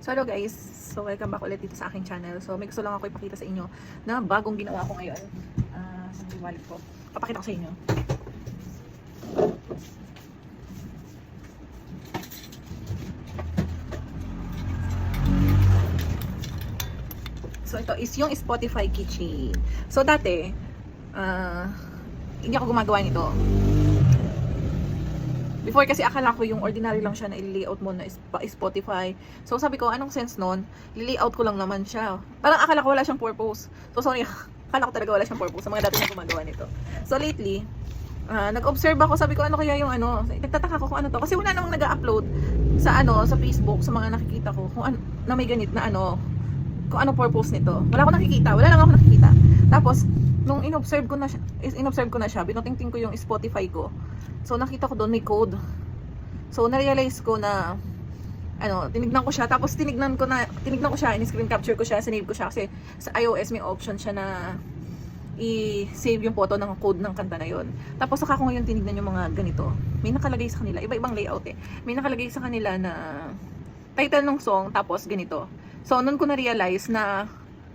So hello guys, so welcome back ulit dito sa aking channel. So may gusto lang ako ipakita sa inyo na bagong ginawa ko ngayon. Ah, sa uh, wallet ko. Papakita ko sa inyo. So ito is yung Spotify keychain. So dati, ah, hindi ako gumagawa nito. Before kasi akala ko yung ordinary lang siya na i-layout mo na Spotify. So sabi ko, anong sense nun? I-layout ko lang naman siya. Parang akala ko wala siyang purpose. So sorry, akala ko talaga wala siyang purpose sa mga dati na gumagawa nito. So lately, ah, nag-observe ako, sabi ko ano kaya yung ano, nagtataka ko kung ano to. Kasi wala namang nag-upload sa ano, sa Facebook, sa mga nakikita ko, kung ano, na may ganit na ano, kung ano purpose nito. Wala akong nakikita, wala lang ako nakikita. Tapos, nung inobserve ko na siya, inobserve ko na siya, binotingting ko yung Spotify ko. So, nakita ko doon may code. So, na-realize ko na ano, tinignan ko siya, tapos tinignan ko na, tinignan ko siya, in-screen capture ko siya, sinave ko siya kasi sa iOS may option siya na i-save yung photo ng code ng kanta na yon. Tapos saka ko ngayon tinignan yung mga ganito. May nakalagay sa kanila, iba-ibang layout eh. May nakalagay sa kanila na title ng song, tapos ganito. So, noon ko na-realize na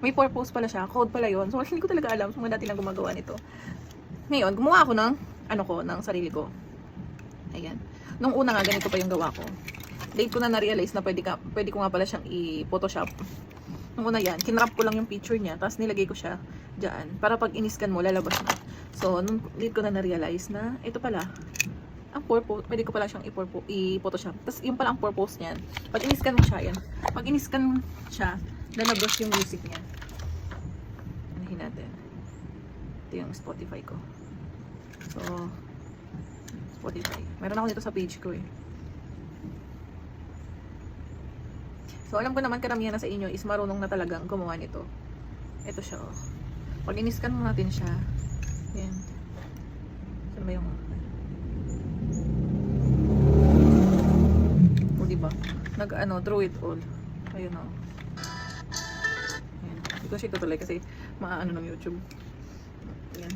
may purpose pala siya, code pala yon. So, hindi ko talaga alam, so mga dati lang gumagawa nito. Ngayon, gumawa ako ng, ano ko, ng sarili ko. Ayan. Nung una nga, ganito pa yung gawa ko. Late ko na na-realize na pwede, ka, pwede ko nga pala siyang i-photoshop. Nung una yan, kinrap ko lang yung picture niya, tapos nilagay ko siya dyan. Para pag iniscan mo, lalabas na. So, nung late ko na na-realize na, ito pala, ang purpose, pwede ko pala siyang i-photoshop. Tapos, yung pala ang purpose niyan. Pag iniscan mo siya, yan. Pag iniscan siya, lalabas yung music niya. Anahin natin. Ito yung Spotify ko. So, Spotify. Meron ako dito sa page ko eh. So, alam ko naman karamihan na sa inyo is marunong na talagang gumawa nito. Ito siya oh. Pag iniscan mo natin siya, yan. Saan ba yung... O, diba? Nag, ano, draw it all. Ayun oh. Yan. Hindi ko siya tutuloy kasi maaano ng YouTube. Yan.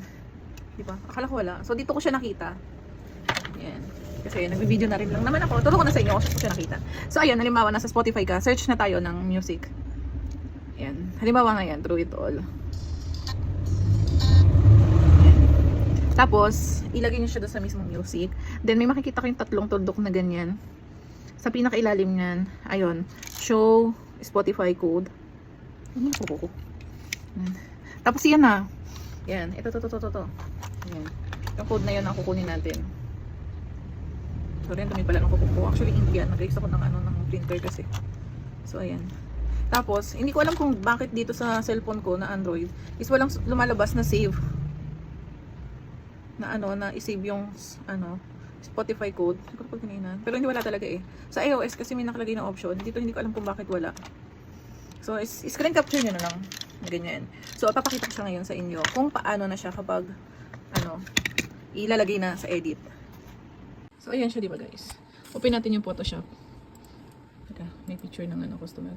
Diba? Akala ko wala. So, dito ko siya nakita. Yan. Kasi nagbe-video na rin lang naman ako. Turo ko na sa inyo kung siya nakita. So, ayun. Halimbawa, nasa Spotify ka. Search na tayo ng music. Yan. Halimbawa nga yan. Through it all. Tapos, ilagay niyo siya doon sa mismong music. Then, may makikita kayong tatlong tuldok na ganyan. Sa pinakailalim niyan, ayun, show Spotify code. Ano ko? Tapos, yan na. Yan. Ito, to, to, to, to. Yan. Yung code na yun ang kukunin natin. Sorry, ang dumi pala ng kuko ko. Actually, hindi yan. Nag-raise ako ng, ano, ng printer kasi. So, ayan. Tapos, hindi ko alam kung bakit dito sa cellphone ko na Android is walang lumalabas na save na ano, na i-save yung ano, Spotify code. Siguro pag kanina. Pero hindi wala talaga eh. Sa iOS kasi may nakalagay na option. Dito hindi ko alam kung bakit wala. So, is screen capture nyo na lang. Ganyan. So, papakita ko siya ngayon sa inyo kung paano na siya kapag ano, ilalagay na sa edit. So, ayan siya, di ba guys? Open natin yung Photoshop. Teka, may picture ng ano, customer.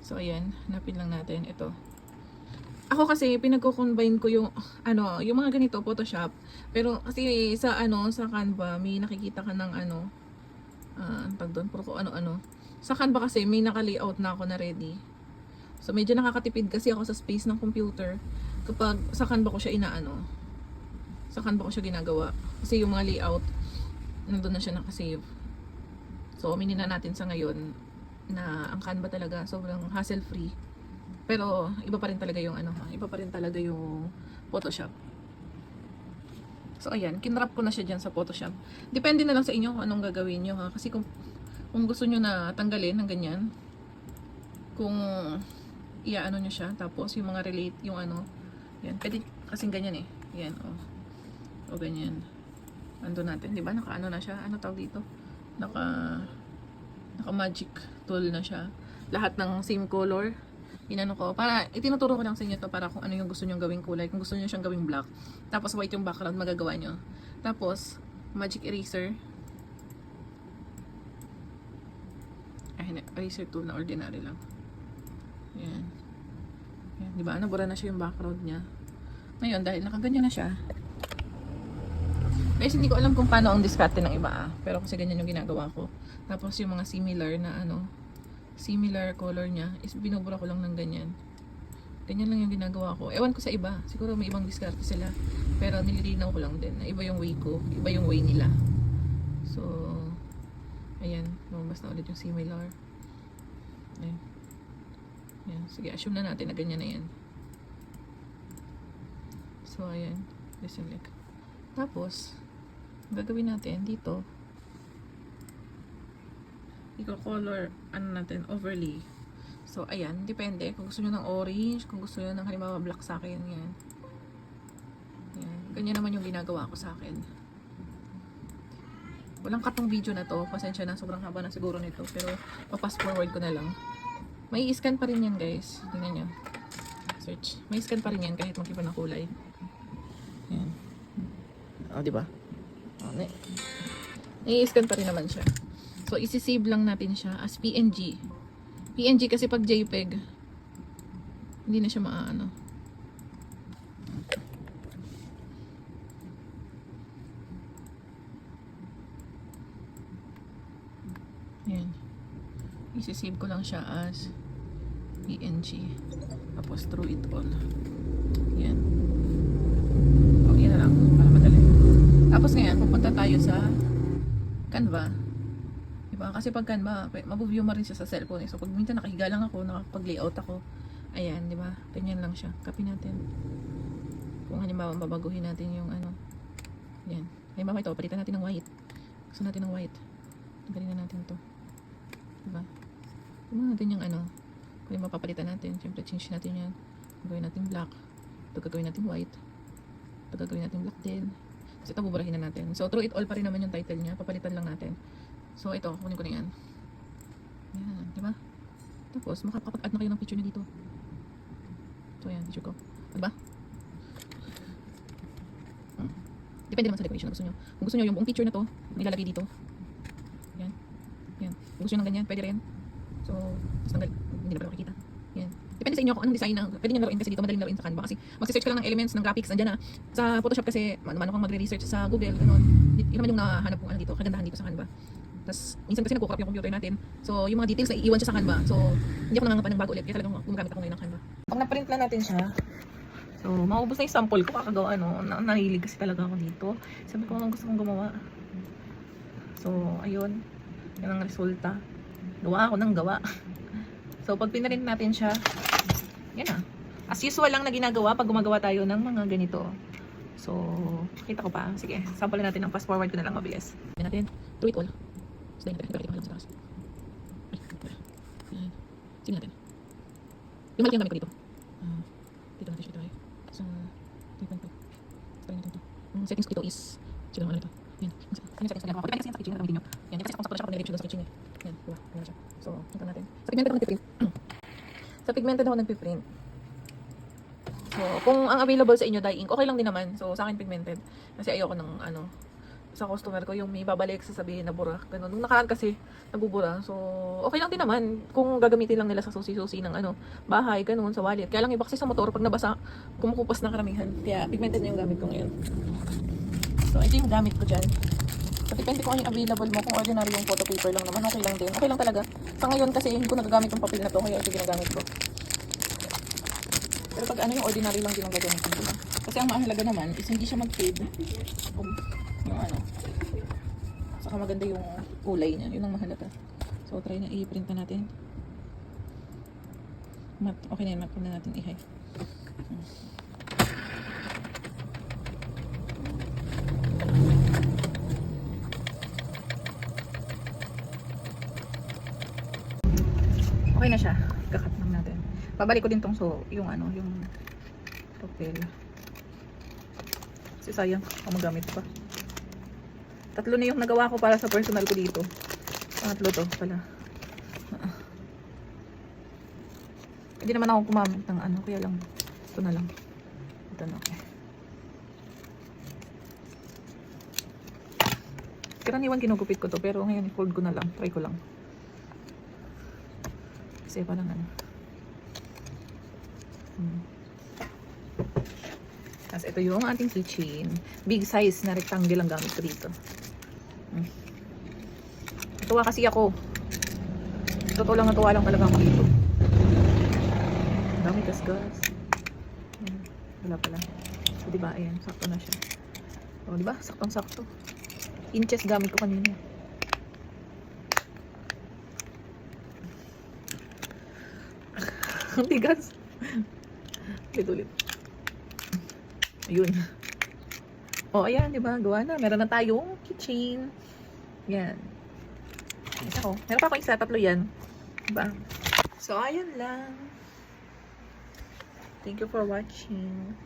So, ayan. Hanapin lang natin. Ito. Ako kasi pinagko-combine ko yung ano, yung mga ganito Photoshop. Pero kasi sa ano, sa Canva may nakikita ka ng ano ah, uh, tag doon, puro ko ano-ano. Sa Canva kasi may naka-layout na ako na ready. So medyo nakakatipid kasi ako sa space ng computer kapag sa Canva ko siya inaano. Sa Canva ko siya ginagawa. Kasi yung mga layout nandun na siya nakasave. So aminin na natin sa ngayon na ang Canva talaga sobrang hassle free. Pero iba pa rin talaga yung ano, iba pa rin talaga yung Photoshop. So ayan, kinrap ko na siya diyan sa Photoshop. Depende na lang sa inyo kung anong gagawin niyo ha kasi kung kung gusto niyo na tanggalin ng ganyan, kung iaano niyo siya tapos yung mga relate yung ano, yan, pwede kasing ganyan eh. Yan oh. O ganyan. Ando natin, 'di ba? Naka ano na siya. Ano tawag dito? Naka naka magic tool na siya. Lahat ng same color inano ko, para itinuturo ko lang sa inyo to para kung ano yung gusto nyo gawing kulay, kung gusto nyo siyang gawing black. Tapos white yung background, magagawa nyo. Tapos, magic eraser. Ay, eraser tool na ordinary lang. Yan. Yan, di ba? Nabura na siya yung background niya. Ngayon, dahil nakaganyan na siya, Guys, hindi ko alam kung paano ang diskarte ng iba ah. Pero kasi ganyan yung ginagawa ko. Tapos yung mga similar na ano, similar color niya is binubura ko lang ng ganyan. Ganyan lang yung ginagawa ko. Ewan ko sa iba. Siguro may ibang diskarte sila. Pero nililinaw ko lang din iba yung way ko. Iba yung way nila. So, ayan. Lumabas na ulit yung similar. Ayan. Ayan. Sige, assume na natin na ganyan na yan. So, ayan. Deselect. Tapos, gagawin natin dito, i-color, ano natin, overlay. So, ayan, depende. Kung gusto nyo ng orange, kung gusto nyo ng halimbawa black sa akin, yan. Yan. Ganyan naman yung ginagawa ko sa akin. Walang katong video na to. Pasensya na, sobrang haba na siguro nito. Pero, papas forward ko na lang. May scan pa rin yan, guys. Tingnan nyo. Search. May scan pa rin yan kahit mag-iba na kulay. Yan. O, di ba? O, na- nai-scan pa rin naman siya. So, isi-save lang natin siya as PNG. PNG kasi pag JPEG, hindi na siya maaano. Yan. Isi-save ko lang siya as PNG. Tapos through it all. Yan. Okay na lang para madali. Tapos ngayon, pupunta tayo sa Canva. Diba? Kasi pag Canva, mabuview mo rin siya sa cellphone. Eh. So, pag minsan nakahiga lang ako, nakapag-layout ako, ayan, di ba? Ganyan lang siya. Copy natin. Kung halimbawa, babaguhin natin yung ano. Yan. Halimbawa ito, palitan natin ng white. Gusto natin ng white. Tanggalin na natin to. Diba? Yung mga ganyang ano. Kung yung mapapalitan natin, syempre change natin yan. Gagawin natin black. Ito gagawin natin white. Ito gagawin natin black din. Kasi ito buburahin na natin. So, through it all pa rin naman yung title niya. Papalitan lang natin. So, ito, kunin ko na yan. Yan, di ba? Tapos, makapag-add na kayo ng picture na dito. So, yan, picture ko. Di ba? Hmm. Depende naman sa decoration na gusto nyo. Kung gusto nyo yung buong picture na to, nilalagay dito. Yan. Yan. Kung gusto nyo ng ganyan, pwede rin. So, tapos tanggal. Hindi na makikita. Yan. Depende sa inyo kung anong design na pwede nyo laruin kasi dito madaling laruin sa Canva kasi magse-search ka lang ng elements ng graphics nandiyan na. Sa Photoshop kasi ano man kang magre-research sa Google ganun yun naman yung nahanap kong ano dito kagandahan dito sa Canva. Tapos minsan kasi nagko-crop yung computer natin. So yung mga details na iiwan siya sa Canva. So hindi ako nangangapa ng bago ulit kaya talagang gumagamit ako ngayon ng Canva. Pag na-print na natin siya so maubos na yung sample ko. Kakagawa na nahilig kasi talaga ako dito. Sabi ko gusto kong gumawa? So ayun. Yan ang resulta. Gawa ako ng gawa so pag pinarint natin siya yan na. As usual lang na ginagawa pag gumagawa tayo ng mga ganito. So, kita ko pa. Sige, sample natin ng fast forward ko na lang mabilis. Yan natin. Do it all. So, dahil natin. Lang sa taas. Sige natin. Yung malaki ang gamit ko dito. Ah, dito natin siya try. Sa 3.5. Try natin ito. Ang settings ko dito is Sige ano ito. Yan. Ano yung settings na ginagawa ko? Depende kasi yan sa kitchen na gamitin nyo. Yan. Kasi kung sa Photoshop pag nilagay siya doon sa kitchen eh. Yan. Diba? Yan siya. So, ito natin. Sa pigmented ako nagpiprint. Sa pigmented ako nagpiprint. So, kung ang available sa inyo dye ink, okay lang din naman. So, sa akin pigmented. Kasi ayoko ng ano, sa customer ko yung may babalik sasabihin na bura. Ganun. Nung nakaraan kasi nabubura. So, okay lang din naman kung gagamitin lang nila sa susi-susi ng ano, bahay, ganun, sa wallet. Kaya lang iba kasi sa motor, pag nabasa, kumukupas na karamihan. Kaya pigmented na yung gamit ko ngayon. So, ito yung gamit ko dyan. So, depende kung ano yung available mo. Kung ordinary yung photo paper lang naman, okay lang din. Okay lang talaga. Sa ngayon kasi hindi ko nagagamit yung papel na to, kaya ito ginagamit ko. Pero pag ano yung ordinary lang din ang gagamitin ko. Kasi ang mahalaga naman is hindi siya mag-fade. Um, yung ano. Saka maganda yung kulay niya. Yun ang mahalaga. So, try na i-print na natin. Mat, okay na yun. Mat na natin i-high. Hmm. Na siya. Kakat lang natin. Babalik ko din tong so, yung ano, yung papel. Kasi sayang, kung magamit pa. Tatlo na yung nagawa ko para sa personal ko dito. Pangatlo to pala. Ah. Hindi naman ako kumamit ng ano, kaya lang, ito na lang. Ito na ako. Karaniwan kinugupit ko to, pero ngayon i-fold ko na lang. Try ko lang. Kasi parang ano. Hmm. Tapos ito yung ating keychain. Big size na rectangle ang gamit ko dito. Hmm. Tuwa kasi ako. Totoo lang natuwa lang talaga ako dito. Ang dami gas-gas. Ayan. Wala pala. So, diba? Ayan, sakto na siya. O, diba? Saktong-sakto. Inches gamit ko kanina. Ang tigas. Ulit ulit. Ayun. O, ayan, di ba? Gawa na. Meron na tayong keychain. Yan. Isa ko. Meron pa ako isa. Tatlo yan. Diba? So, ayun lang. Thank you for watching.